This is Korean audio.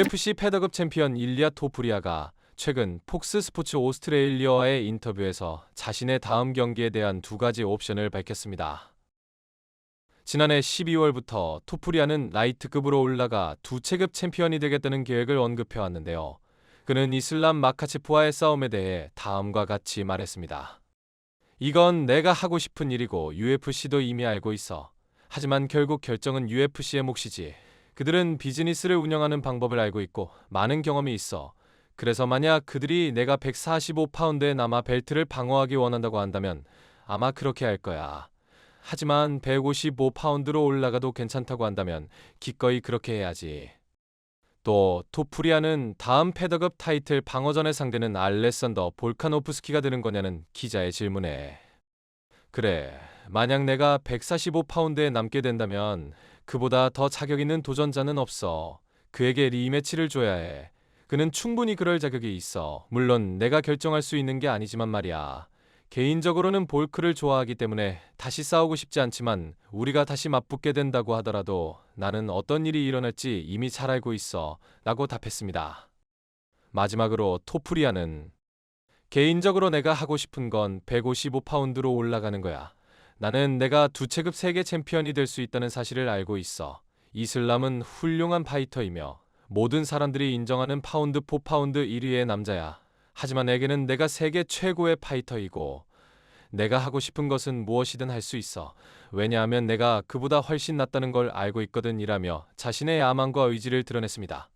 UFC 패더급 챔피언 일리아 토프리아가 최근 폭스 스포츠 오스트레일리아와의 인터뷰에서 자신의 다음 경기에 대한 두 가지 옵션을 밝혔습니다. 지난해 12월부터 토프리아는 라이트급으로 올라가 두 체급 챔피언이 되겠다는 계획을 언급해 왔는데요. 그는 이슬람 마카체프와의 싸움에 대해 다음과 같이 말했습니다. 이건 내가 하고 싶은 일이고 UFC도 이미 알고 있어. 하지만 결국 결정은 UFC의 몫이지. 그들은 비즈니스를 운영하는 방법을 알고 있고 많은 경험이 있어. 그래서 만약 그들이 내가 145파운드에 남아 벨트를 방어하기 원한다고 한다면 아마 그렇게 할 거야. 하지만 155파운드로 올라가도 괜찮다고 한다면 기꺼이 그렇게 해야지. 또 토프리아는 다음 패더급 타이틀 방어전의 상대는 알레산더 볼카노프스키가 되는 거냐는 기자의 질문에 그래 만약 내가 145파운드에 남게 된다면 그보다 더 자격 있는 도전자는 없어 그에게 리매치를 줘야 해 그는 충분히 그럴 자격이 있어 물론 내가 결정할 수 있는 게 아니지만 말이야 개인적으로는 볼크를 좋아하기 때문에 다시 싸우고 싶지 않지만 우리가 다시 맞붙게 된다고 하더라도 나는 어떤 일이 일어날지 이미 잘 알고 있어 라고 답했습니다. 마지막으로 토프리아는 개인적으로 내가 하고 싶은 건 155파운드로 올라가는 거야. 나는 내가 두 체급 세계 챔피언이 될 수 있다는 사실을 알고 있어. 이슬람은 훌륭한 파이터이며 모든 사람들이 인정하는 파운드 포 파운드 1위의 남자야. 하지만 내게는 내가 세계 최고의 파이터이고 내가 하고 싶은 것은 무엇이든 할 수 있어. 왜냐하면 내가 그보다 훨씬 낫다는 걸 알고 있거든이라며 자신의 야망과 의지를 드러냈습니다.